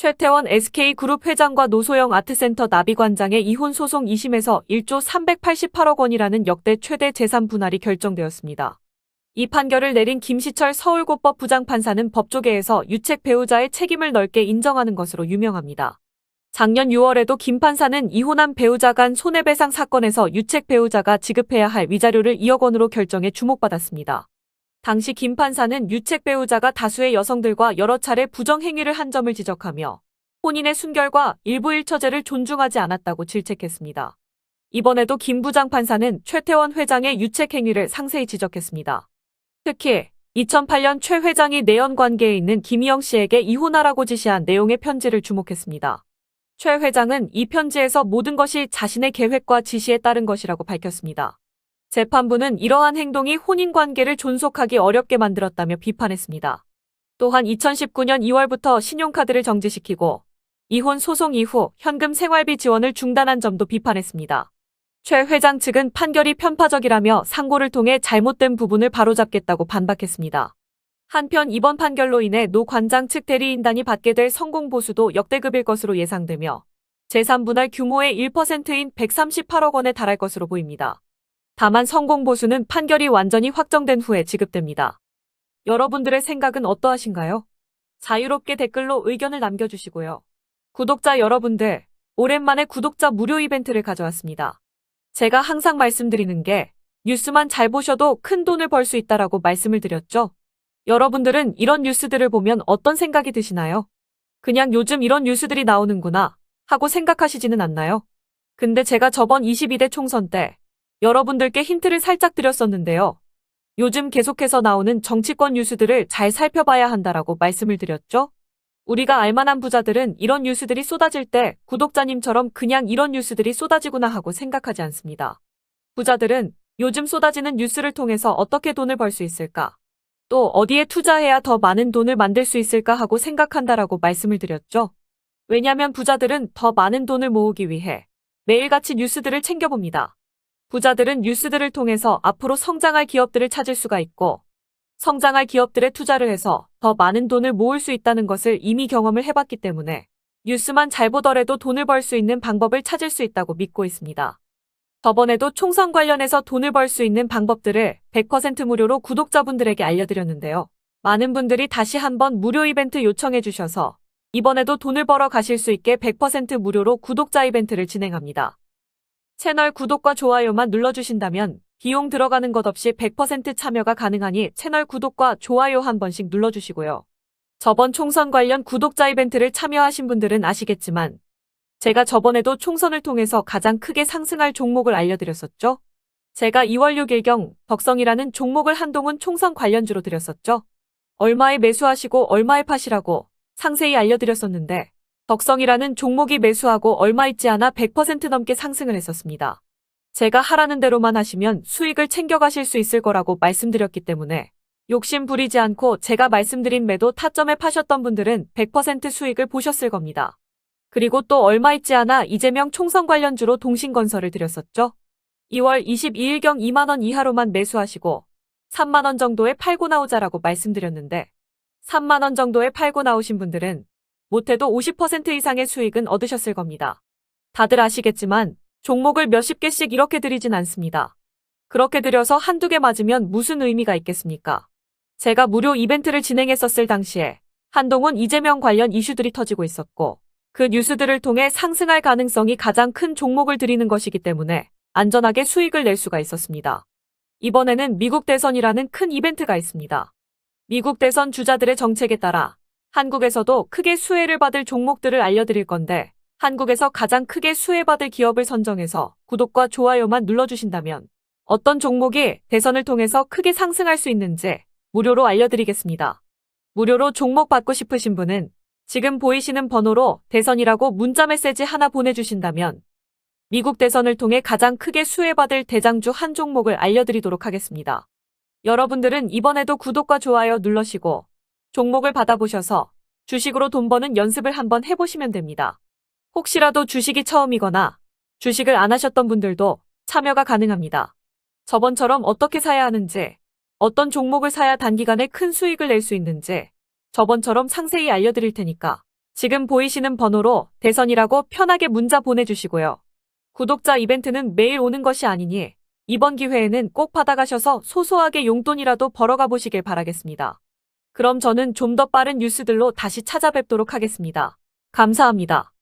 최태원 SK그룹 회장과 노소영 아트센터 나비관장의 이혼 소송 2심에서 1조 388억 원이라는 역대 최대 재산 분할이 결정되었습니다. 이 판결을 내린 김시철 서울고법 부장판사는 법조계에서 유책 배우자의 책임을 넓게 인정하는 것으로 유명합니다. 작년 6월에도 김 판사는 이혼한 배우자 간 손해배상 사건에서 유책 배우자가 지급해야 할 위자료를 2억 원으로 결정해 주목받았습니다. 당시 김 판사는 유책 배우자가 다수의 여성들과 여러 차례 부정행위를 한 점을 지적하며 혼인의 순결과 일부 일처제를 존중하지 않았다고 질책했습니다. 이번에도 김 부장 판사는 최태원 회장의 유책 행위를 상세히 지적했습니다. 특히 2008년 최 회장이 내연 관계에 있는 김희영 씨에게 이혼하라고 지시한 내용의 편지를 주목했습니다. 최 회장은 이 편지에서 모든 것이 자신의 계획과 지시에 따른 것이라고 밝혔습니다. 재판부는 이러한 행동이 혼인 관계를 존속하기 어렵게 만들었다며 비판했습니다. 또한 2019년 2월부터 신용카드를 정지시키고 이혼 소송 이후 현금 생활비 지원을 중단한 점도 비판했습니다. 최 회장 측은 판결이 편파적이라며 상고를 통해 잘못된 부분을 바로잡겠다고 반박했습니다. 한편 이번 판결로 인해 노 관장 측 대리인단이 받게 될 성공 보수도 역대급일 것으로 예상되며 재산 분할 규모의 1%인 138억 원에 달할 것으로 보입니다. 다만 성공 보수는 판결이 완전히 확정된 후에 지급됩니다. 여러분들의 생각은 어떠하신가요? 자유롭게 댓글로 의견을 남겨주시고요. 구독자 여러분들, 오랜만에 구독자 무료 이벤트를 가져왔습니다. 제가 항상 말씀드리는 게 뉴스만 잘 보셔도 큰 돈을 벌 수 있다라고 말씀을 드렸죠? 여러분들은 이런 뉴스들을 보면 어떤 생각이 드시나요? 그냥 요즘 이런 뉴스들이 나오는구나 하고 생각하시지는 않나요? 근데 제가 저번 22대 총선 때 여러분들께 힌트를 살짝 드렸었는데요. 요즘 계속해서 나오는 정치권 뉴스들을 잘 살펴봐야 한다라고 말씀을 드렸죠? 우리가 알만한 부자들은 이런 뉴스들이 쏟아질 때 구독자님처럼 그냥 이런 뉴스들이 쏟아지구나 하고 생각하지 않습니다. 부자들은 요즘 쏟아지는 뉴스를 통해서 어떻게 돈을 벌 수 있을까? 또 어디에 투자해야 더 많은 돈을 만들 수 있을까 하고 생각한다라고 말씀을 드렸죠. 왜냐면 부자들은 더 많은 돈을 모으기 위해 매일같이 뉴스들을 챙겨봅니다. 부자들은 뉴스들을 통해서 앞으로 성장할 기업들을 찾을 수가 있고 성장할 기업들에 투자를 해서 더 많은 돈을 모을 수 있다는 것을 이미 경험을 해봤기 때문에 뉴스만 잘 보더라도 돈을 벌 수 있는 방법을 찾을 수 있다고 믿고 있습니다. 저번에도 총선 관련해서 돈을 벌 수 있는 방법들을 100% 무료로 구독자분들에게 알려드렸는데요. 많은 분들이 다시 한번 무료 이벤트 요청해 주셔서 이번에도 돈을 벌어 가실 수 있게 100% 무료로 구독자 이벤트를 진행합니다. 채널 구독과 좋아요만 눌러주신다면 비용 들어가는 것 없이 100% 참여가 가능하니 채널 구독과 좋아요 한 번씩 눌러주시고요. 저번 총선 관련 구독자 이벤트를 참여하신 분들은 아시겠지만 제가 저번에도 총선을 통해서 가장 크게 상승할 종목을 알려드렸었죠. 제가 2월 6일경 덕성이라는 종목을 한동훈 총선 관련주로 드렸었죠. 얼마에 매수하시고 얼마에 파시라고 상세히 알려드렸었는데 덕성이라는 종목이 매수하고 얼마 있지 않아 100% 넘게 상승을 했었습니다. 제가 하라는 대로만 하시면 수익을 챙겨가실 수 있을 거라고 말씀드렸기 때문에 욕심 부리지 않고 제가 말씀드린 매도 타점에 파셨던 분들은 100% 수익을 보셨을 겁니다. 그리고 또 얼마 있지 않아 이재명 총선 관련주로 동신건설을 드렸었죠. 2월 22일경 2만원 이하로만 매수하시고 3만원 정도에 팔고 나오자라고 말씀드렸는데 3만원 정도에 팔고 나오신 분들은 못해도 50% 이상의 수익은 얻으셨을 겁니다. 다들 아시겠지만 종목을 몇십 개씩 이렇게 드리진 않습니다. 그렇게 드려서 한두 개 맞으면 무슨 의미가 있겠습니까? 제가 무료 이벤트를 진행했었을 당시에 한동훈 이재명 관련 이슈들이 터지고 있었고 그 뉴스들을 통해 상승할 가능성이 가장 큰 종목을 드리는 것이기 때문에 안전하게 수익을 낼 수가 있었습니다. 이번에는 미국 대선이라는 큰 이벤트가 있습니다. 미국 대선 주자들의 정책에 따라 한국에서도 크게 수혜를 받을 종목들을 알려드릴 건데 한국에서 가장 크게 수혜받을 기업을 선정해서 구독과 좋아요만 눌러주신다면 어떤 종목이 대선을 통해서 크게 상승할 수 있는지 무료로 알려드리겠습니다. 무료로 종목 받고 싶으신 분은 지금 보이시는 번호로 대선이라고 문자 메시지 하나 보내주신다면 미국 대선을 통해 가장 크게 수혜받을 대장주 한 종목을 알려드리도록 하겠습니다. 여러분들은 이번에도 구독과 좋아요 눌러시고 종목을 받아보셔서 주식으로 돈 버는 연습을 한번 해보시면 됩니다. 혹시라도 주식이 처음이거나 주식을 안 하셨던 분들도 참여가 가능합니다. 저번처럼 어떻게 사야 하는지, 어떤 종목을 사야 단기간에 큰 수익을 낼 수 있는지 저번처럼 상세히 알려드릴 테니까 지금 보이시는 번호로 대선이라고 편하게 문자 보내주시고요. 구독자 이벤트는 매일 오는 것이 아니니 이번 기회에는 꼭 받아가셔서 소소하게 용돈이라도 벌어가 보시길 바라겠습니다. 그럼 저는 좀 더 빠른 뉴스들로 다시 찾아뵙도록 하겠습니다. 감사합니다.